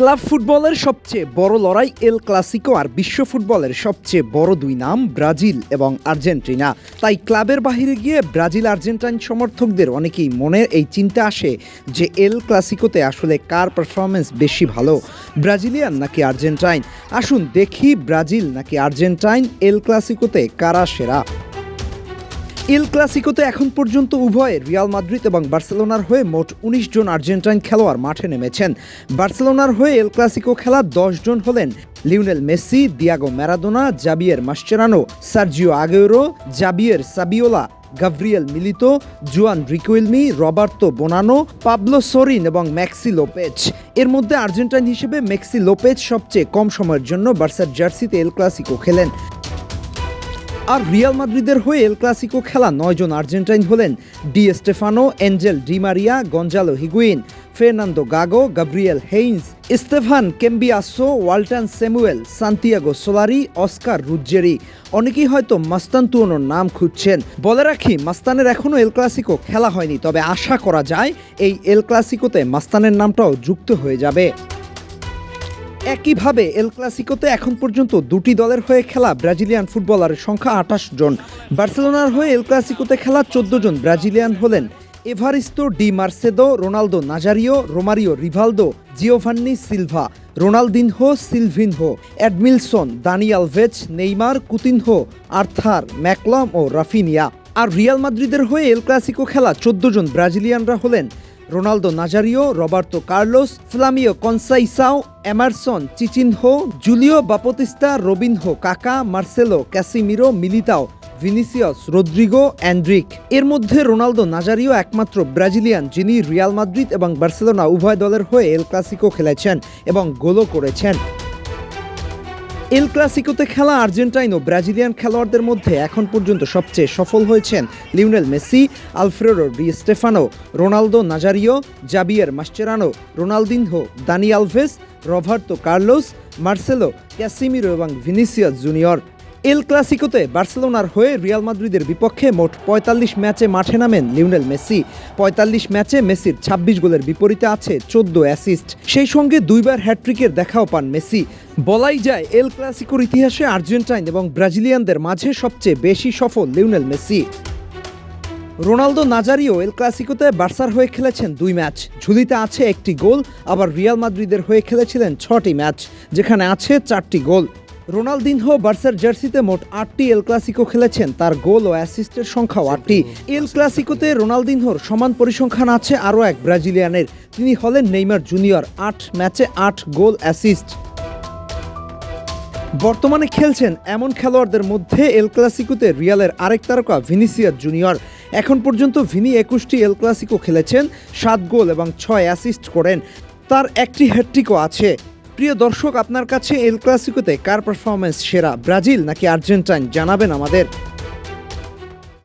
Club ফুটবলের সবচেয়ে বড় লড়াই এল ক্লাসিকো আর বিশ্ব ফুটবলের সবচেয়ে বড় দুই নাম ব্রাজিল এবং আর্জেন্টিনা। তাই ক্লাবের বাইরে গিয়ে ব্রাজিল আর্জেন্টাইন সমর্থকদের অনেকেই মনে এই চিন্তা আসে যে এল ক্লাসিকোতে আসলে কার পারফরমেন্স বেশি ভালো, ব্রাজিলিয়ান নাকি আর্জেন্টাইন? আসুন দেখি ব্রাজিল নাকি আর্জেন্টাইন এল ক্লাসিকোতে কারা সেরা। এল ক্লাসিকোতে এখন পর্যন্ত উভয়ে রিয়াল মাদ্রিদ এবং বার্সেলোনার হয়ে মোট উনিশ জন আর্জেন্টাইন খেলোয়াড় মাঠে নেমেছেন। বার্সেলোনার হয়ে এল ক্লাসিকো খেলা দশ জন হলেন Lionel Messi, Diego Maradona, Javier Mascherano Sergio Aguero Javier Saviola, Gabriel Milito, Juan Riquelme Roberto Bonano, Pablo Sorin এবং ম্যাক্সি লোপেজ। এর মধ্যে আর্জেন্টাইন হিসেবে মেক্সি লোপেজ সবচেয়ে কম সময়ের জন্য বার্সার জার্সিতে এল ক্লাসিকো খেলেন। আর রিয়াল মাদ্রিদের হয়ে এল ক্লাসিকো খেলা নয়জন আর্জেন্টাইন হলেন। Di Stefano, Angel Di Maria Gonzalo Higuain Fernando Gago, Gabriel Heinze, Esteban Cambiasso, Walter Samuel, Santiago Solari, Oscar Ruggeri. অনেকেই হয়তো মাস্তান্তুয়নোর নাম খুঁজছেন। বলে রাখি, মাস্তানের এখনও এল ক্লাসিকো খেলা হয়নি, তবে আশা করা যায় এই এল ক্লাসিকোতে মাস্তানের নামটাও যুক্ত হয়ে যাবে। একইভাবে এল ক্লাসিকোতে এখন পর্যন্ত দুটি দলের হয়ে খেলা ব্রাজিলিয়ান ফুটবলারের সংখ্যা আঠাশ জন। বার্সেলোনার হয়ে এল ক্লাসিকোতে খেলা চোদ্দ জন। ব্রাজিলিয়ান হলেন Evaristo, de Macedo, Ronaldo Nazario, Romario Rivaldo, Giovanni Silva, Ronaldinho, Silvinho Edmilson Dani Alves, Neymar, Coutinho, Arthur, Malcom ও রাফিনিয়া। আর রিয়াল মাদ্রিদের হয়ে এল ক্লাসিকো খেলা চোদ্দ জন। ব্রাজিলিয়ানরা হলেন Ronaldo Nazario, Roberto Carlos, Flavio Conceicao, Emerson Cicinho, Julio Baptista, Robinho Kaka, Marcelo Casemiro, Militao, Vinicius, Rodrigo, Endrick. এর মধ্যে রোনালদো নাজারিও একমাত্র ব্রাজিলিয়ান, যিনি রিয়াল মাদ্রিদ এবং বার্সেলোনা উভয় দলের হয়ে এল ক্লাসিকো খেলেছেন এবং গোলও করেছেন। এল ক্লাসিকোতে খেলা আর্জেন্টাইন ও ব্রাজিলিয়ান খেলোয়াড়দের মধ্যে এখন পর্যন্ত সবচেয়ে সফল হয়েছেন Lionel Messi আলফ্রেরো Di Stefano, Ronaldo Nazario, Javier Mascherano Ronaldinho, Dani Alves Roberto Carlos, Marcelo Casemiro এবং ভিনিসিয়াস জুনিয়র। এল ক্লাসিকোতে বার্সেলোনার হয়ে রিয়াল মাদ্রিদের বিপক্ষে মোট পঁয়তাল্লিশ ম্যাচে মাঠে নামেন লিওনেল মেসি। পঁয়তাল্লিশ ম্যাচে মেসির ২৬ গোলের বিপরীতে আছে চোদ্দ অ্যাসিস্ট। সেই সঙ্গে দুইবার হ্যাট্রিকের দেখাও পান মেসি। বলাই যায়, এল ক্লাসিকোর ইতিহাসে আর্জেন্টাইন এবং ব্রাজিলিয়ানদের মাঝে সবচেয়ে বেশি সফল Lionel Messi. Ronaldo Nazario El ক্লাসিকোতে বার্সার হয়ে খেলেছেন দুই ম্যাচ। ঝুলিতে আছে একটি গোল, আবার রিয়াল মাদ্রিদের হয়ে খেলেছিলেন ছটি ম্যাচ, যেখানে আছে চারটি গোল। রোনালদিনহো বার্সার জার্সিতে মোট আটটি এল ক্লাসিকো খেলেছেন। তার গোল ও অ্যাসিস্টের সংখ্যাও আটটি। এল ক্লাসিকোতে রোনালদিনহোর সমান পরিসংখ্যান আছে আরও এক ব্রাজিলিয়ানের। তিনি হলেন নেইমার জুনিয়র। আট ম্যাচে আট গোল অ্যাসিস্ট বর্তমানে খেলছেন এমন খেলোয়াড়দের মধ্যে এল ক্লাসিকোতে রিয়ালের আরেক তারকা ভিনিসিয়াস জুনিয়র। এখন পর্যন্ত ভিনি একুশটি এল ক্লাসিকো খেলেছেন সাত গোল এবং ছয় অ্যাসিস্ট করেন। তার একটি হ্যাট্রিকও আছে। প্রিয় দর্শক আপনার কাছে এল ক্লাসিকোতে কার পারফরমেন্স সেরা? ব্রাজিল নাকি আর্জেন্টাইন? জানাবেন আমাদের।